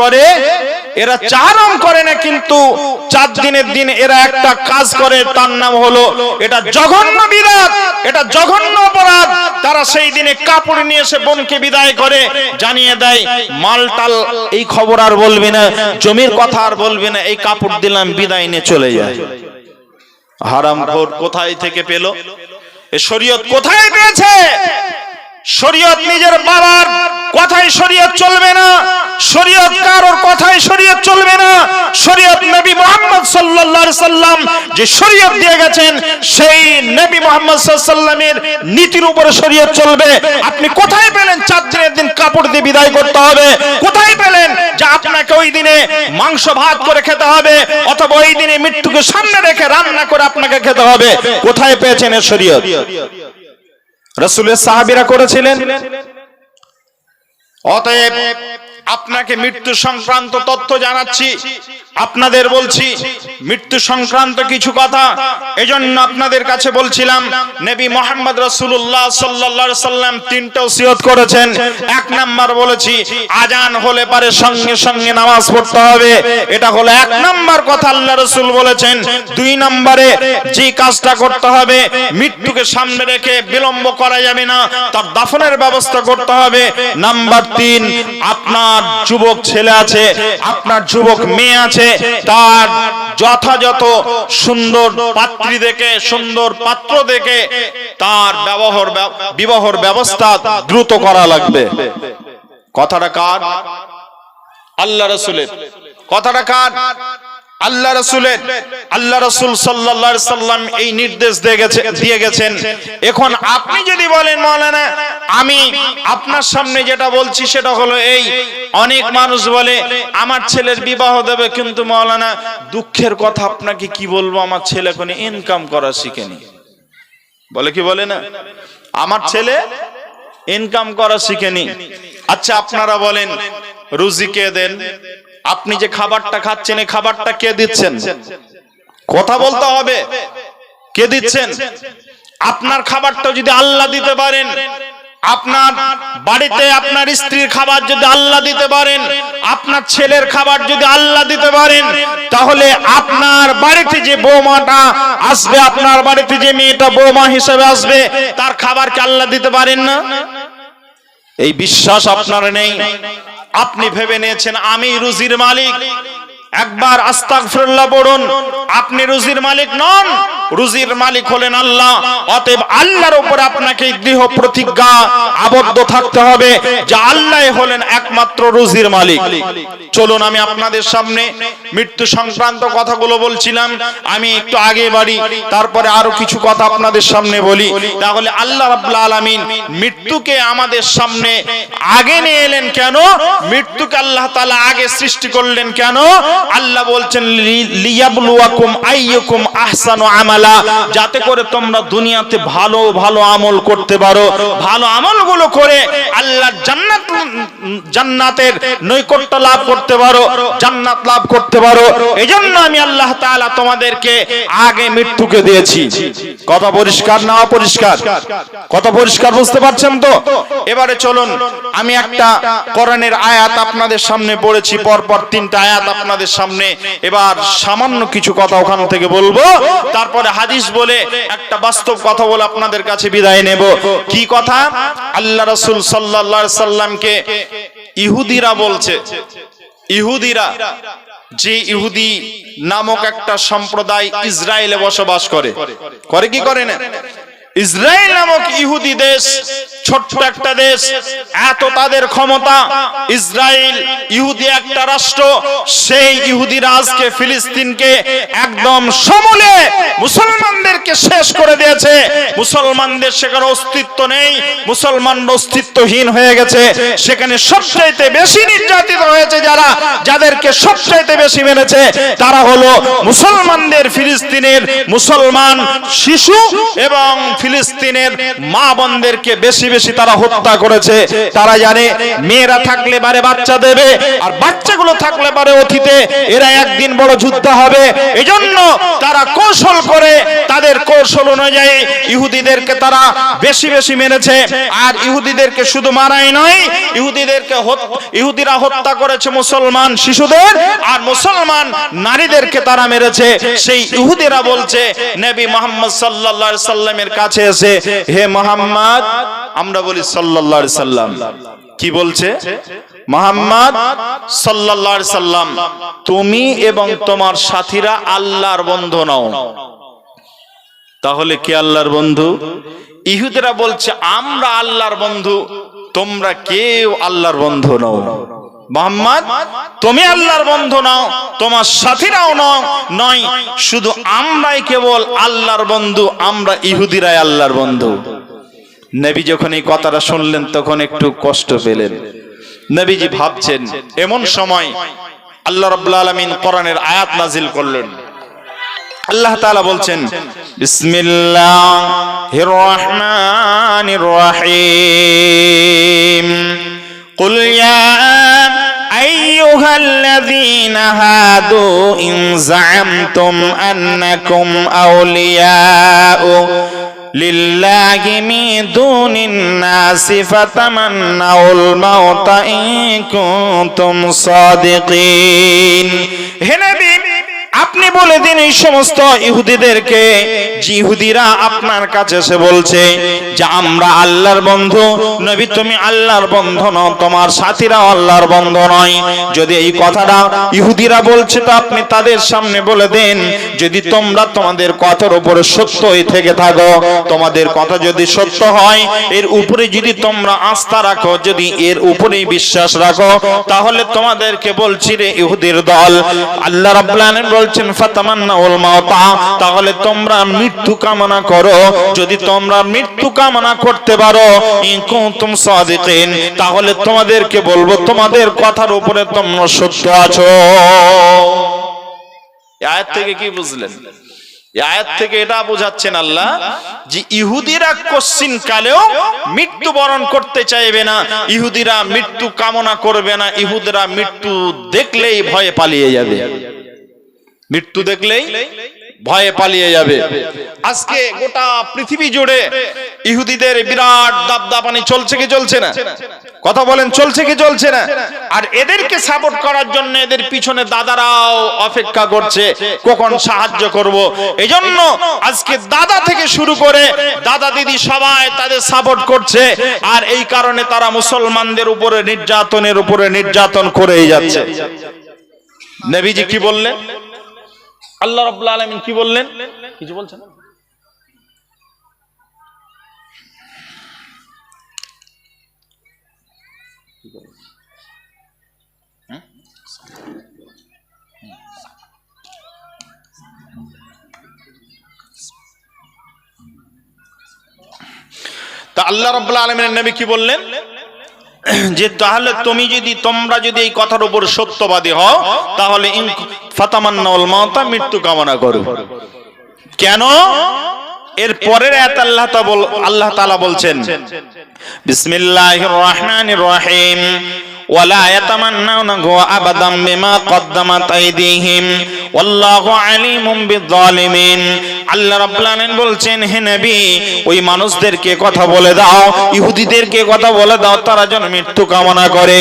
করে, এরা চারণ করে না, কিন্তু চার দিনের দিন এরা একটা কাজ করে, তার নাম হলো, এটা জঘন্য বিরাট, এটা জঘন্য অপরাধ। তারা সেই দিনে কাপড় নিয়ে এসে বোনকে বিদায় করে, জানিয়ে দেয়, মালটাল এই খবর আর বলবি না, জমির কথা আর বলবি না, এই কাপড় দিলাম, বিদায় নিয়ে চলে যায়। হারাম কোথায় থেকে পেল? এ শরীয়ত কোথায় পেয়েছে? শরীয়ত নিজের বাবার কথাই শরীয়ত চলবে না, শরীয়ত কারোর কথাই শরীয়ত চলবে না। শরীয়ত নবী মোহাম্মদ সাল্লাল্লাহু সাল্লাম যে শরীয়ত দিয়ে গেছেন, সেই নবী মোহাম্মদ সাল্লামের নীতির উপরে শরীয়ত চলবে। আপনি কোথায় পেলেন চার দিনের দিন কাপড় দিয়ে বিদায় করতে হবে? কোথায় পেলেন যে আপনাকে ওই দিনে মাংস ভাত করে খেতে হবে, অথবা ওই দিনে মৃত্যুকে সামনে রেখে রান্না করে আপনাকে খেতে হবে? কোথায় পেয়েছেন এ শরীয়ত? রসুলের সাহাবিরা করেছিলেন? অতএব আপনাকে মৃত্যু সংক্রান্ত তথ্য জানাচ্ছি। আপনাদের বলছি, মৃত্যু সংক্রান্ত কিছু কথা। এজন্য আপনাদের কাছে বলছিলাম, নবী মোহাম্মদ রসুল্লাহ সাল্লা সাল্লাম তিনটা ওসিয়ত করেছেন। এক নাম্বার বলেছি, আজান হলে পারে সঙ্গে সঙ্গে নামাজ পড়তে হবে। এটা হলো এক নাম্বার কথা আল্লাহ রসুল বলেছেন। দুই নম্বরে, যে কাজটা করতে হবে, মৃত্যুকে সামনে রেখে বিলম্ব করা যাবে না। তার দাফনের ব্যবস্থা করতে হবে। নাম্বার তিন, আপনার যুবক ছেলে আছে, আপনার যুবক মেয়ে আছে, তার যথাযথ সুন্দর পাত্রী দেখে, সুন্দর পাত্র দেখে তার ব্যবহার বিবাহর ব্যবস্থা দ্রুত করা লাগবে। কথাটা কার? আল্লাহ রসুলের। কথাটা কার? আল্লাহ রসুলের, আল্লাহ রসুল সাল্লাহ সাল্লাম এই নির্দেশ দিয়ে গেছে দিয়ে গেছেন। এখন আপনি যদি বলেন, মৌলানা, আমি আপনার সামনে যেটা বলছি সেটা হলো এই। অনেক মানুষ বলে, আমার ছেলের বিবাহ দেবে, কিন্তু মৌলানা, দুঃখের কথা আপনাকে কি বলব? আমার ছেলে কোনো ইনকাম করা শিখেনি। বলে কি বলে না? আমার ছেলে ইনকাম করা শিখেনি। আচ্ছা আপনারা বলেন, রুজি কে দেন? আপনি যে খাবারটা খাচ্ছেন, এই খাবারটা কে দিচ্ছেন? কথা বলতে হবে। কে দিচ্ছেন? আপনার খাবারটা যদি আল্লাহ দিতে পারেন, আপনার বাড়িতে আপনার স্ত্রীর খাবার যদি আল্লাহ দিতে পারেন, আপনার ছেলের খাবার যদি আল্লাহ দিতে পারেন, তাহলে আপনার বাড়িতে যে বৌমাটা আসবে, আপনার বাড়িতে যে মেয়েটা বৌমা হিসেবে আসবে, তার খাবারকে আল্লাহ দিতে পারেন না? এই বিশ্বাস আপনার নেই। আপনি ভেবে নিয়েছেন আমি রুজির মালিক। একবার আস্তাগফিরুল্লাহ বলুন আপনি রুজির মালিক নন। রুজির মালিক হলেন আল্লাহ। অতএব আল্লাহর উপর আপনাকে দৃঢ় প্রতিজ্ঞা আবদ্ধ থাকতে হবে, যে আল্লাহ হলেন একমাত্র রুজির মালিক। চলুন আমি আপনাদের সামনে মৃত্যু সংক্রান্ত কথাগুলো বলছিলাম। আমি একটু আগে বাড়ি, তারপরে আরও কিছু কথা আপনাদের সামনে বলি। তাহলে আল্লাহ রাব্বুল আলামিন মৃত্যুকে আমাদের সামনে আগে নিয়ে এলেন কেন? মৃত্যুকে আল্লাহ তাআলা আগে সৃষ্টি করলেন কেন? আল্লাহ বলছেন লিয়াবলুয়াকুম আইয়ুকুম আহসানু আমালা। যাতে করে তোমরা দুনিয়াতে ভালো ভালো আমল করতে পারো। ভালো আমলগুলো করে আল্লাহ জান্নাত, জান্নাতের নৈকট্য লাভ করতে পারো, জান্নাত লাভ করতে পারো। এজন্য আমি আল্লাহ তাআলা তোমাদেরকে আগে মৃত্যুকে দিয়েছি। কথা পরিষ্কার না অপরিষ্কার? কথা পরিষ্কার বুঝতে পারছেন তো? এবারে চলুন, আমি একটা কোরআনের আয়াত আপনাদের সামনে পড়েছি, পরপর তিনটা আয়াত আপনাদের সামনে। এবার সামান্য কিছু কথা ওখান থেকে বলব। তারপরে হাদিস বলে একটা বাস্তব কথা বলে আপনাদের কাছে বিদায় নেব। কি কথা? আল্লাহ রাসূল সাল্লাল্লাহু সাল্লামকে ইহুদিরা বলছে। ইহুদিরা, যে ইহুদি নামক একটা সম্প্রদায় ইসরায়েলে বসবাস করে। করে কি করে না? ইসরায়েল নামক ইহুদি দেশ, ছোট্ট একটা দেশ, এত তাদের ক্ষমতা। ইসরায়েল ইহুদি একটা রাষ্ট্র, সেই ইহুদি রাজকে ফিলিস্তিনকে একদম সমূলে মুসলমানদেরকে শেষ করে দিয়েছে। মুসলমানদের সেখানে অস্তিত্ব নেই মুসলমান অস্তিত্বহীন হয়ে গেছে। সেখানে সবচাইতে বেশি নির্যাতিত হয়েছে যারা, যাদেরকে সবচাইতে বেশি মেরেছে, তারা হলো মুসলমানদের ফিলিস্তিনের মুসলমান শিশু এবং ফিলিস্তিনের মা বোনদেরকে বেশি বেশি তারা হত্যা করেছে। তারা জানে মেয়েরা থাকলে বারে বাচ্চা দেবে, আর বাচ্চাগুলো থাকলে বারে অতীতে। এরা একদিন বড় যুদ্ধ হবে। এজন্য তারা কৌশল করে, তাদের কৌশল অনুযায়ী ইহুদিদেরকে তারা বেশি বেশি মেরেছে। আর ইহুদিদেরকে শুধু মারাই নয়, ইহুদিদেরকে ইহুদিরা হত্যা করেছে মুসলমান শিশুদের, আর মুসলমান নারীদেরকে তারা মেরেছে। সেই ইহুদিরা বলছে, নবী মোহাম্মদ সাল্লাল্লাহু আলাইহি সাল্লামের কাছে এসে হে মোহাম্মদ, আমরা বলি সাল্লাল্লাহু আলাইহি সাল্লাম। কি বলছে? মোহাম্মদ সাল্লাল্লাহু আলাইহি সাল্লাম, তুমি এবং তোমার সাথীরা আল্লাহর বন্ধু নও। তাহলে কি আল্লাহর বন্ধু? ইহুদিরা বলছে, আমরা আল্লাহর বন্ধু, তোমরা কেউ আল্লাহর বন্ধু নও। মোহাম্মদ, তুমি আল্লাহর বন্ধু নাও, তোমার সাথীরাও নাও, নয়, শুধু আমরাই কেবল আল্লাহর বন্ধু, আমরা ইহুদিরাই আল্লাহর বন্ধু। নবী যখন এই কথাটা শুনলেন, তখন একটু কষ্ট পেলেন। নবীজি ভাবছেন, এমন সময় আল্লাহ রাব্বুল আলামিন কোরআনের আয়াত নাজিল করলেন। আল্লাহ তাআলা বলছেন, বিসমিল্লাহির রহমানির রহিম। কুল ইয়া أيها الذين هادوا إن زعمتم أنكم أولياء لله من دون الناس فتمنوا الموت إن كنتم صادقين. আপনি বলে দিন এই সমস্ত ইহুদিদেরকে ইহুদিরা আপনার কাছে এসে বলছে যে আমরা আল্লাহর বন্ধু। নবী, তুমি আল্লাহর বন্ধু নও, তোমার সাথীরা আল্লাহর বন্ধু নয়। যদি এই কথাটা ইহুদিরা বলছে, তো আপনি তাদের সামনে বলে দেন। যদি তোমরা তোমাদের কথার উপরে সত্য হয়ে থেকে থাকো, তোমাদের কথা যদি সত্য হয়, এর উপরে যদি তোমরা আস্থা রাখো, যদি এর উপরেই বিশ্বাস রাখো, তাহলে তোমাদেরকে বলছি রে ইহুদির দল। আল্লাহ রাব্বুল আলামিন বলছেন তাহলে তোমরা মৃত্যু কামনা করো। যদি তোমরা মৃত্যু কামনা করতে পারো কুনতুম সাদিকিন, তাহলে তোমাদেরকে বলব, তোমাদের কথার উপরে তোমরা সত্য আছো। আয়াত থেকে কি বুঝলেন? আয়াত থেকে এটা বোঝাচ্ছেন আল্লাহ যে ইহুদিরা কোশ্চিন কালেও মৃত্যু বরণ করতে চাইবে না। ইহুদিরা মৃত্যু কামনা করবে না, ইহুদিরা মৃত্যু দেখলেই ভয়ে পালিয়ে যাবে। মৃত্যু দেখলেই ভয়ে পালিয়ে যাবে। আজকে গোটা পৃথিবী জুড়ে ইহুদিদের বিরাট দাবদাপানি চলছে কি চলছে না? কথা বলেন, চলছে কি চলছে না? আর এদেরকে সাপোর্ট করার জন্য এদের পিছনে দাদারাও অপেক্ষা করছে, কখন সাহায্য করব। এজন্য আজকে দাদা থেকে শুরু করে দাদা দিদি সবাই তাদের সাপোর্ট করছে, আর এই কারণে তারা মুসলমানদের উপরে নির্যাতনের উপরে নির্যাতন করেই যাচ্ছে। নবীজি কি বললেন? আল্লাহ রাব্বুল আলামিন কি বললেন? কিছু বলছেন? তা আল্লাহ রাব্বুল আলামিনের নবী কি বললেন? যে তাহলে তুমি যদি, তোমরা যদি এই কথার উপর সত্যবাদী হও, তাহলে ফাতামান্নাউল মাওতা মৃত্যু কামনা করো। কেন? এর পরের আয়াত আল্লাহ আল্লাহ তালা বলছেন, বিসমিল্লাহির রহমানির রহিম, ওয়ালা ইয়াতামান্নাউনাহু আবাদাম বিমা তাই দিহিম আল্লাহ আলিমুম বিদ্দালিমিন আল্লাহ রাব্বুল আলামিন বলছেন, হে নবী, ওই মানুষদেরকে কথা বলে দাও, ইহুদিদেরকে কথা বলে দাও, তারা যেন মৃত্যু কামনা করে।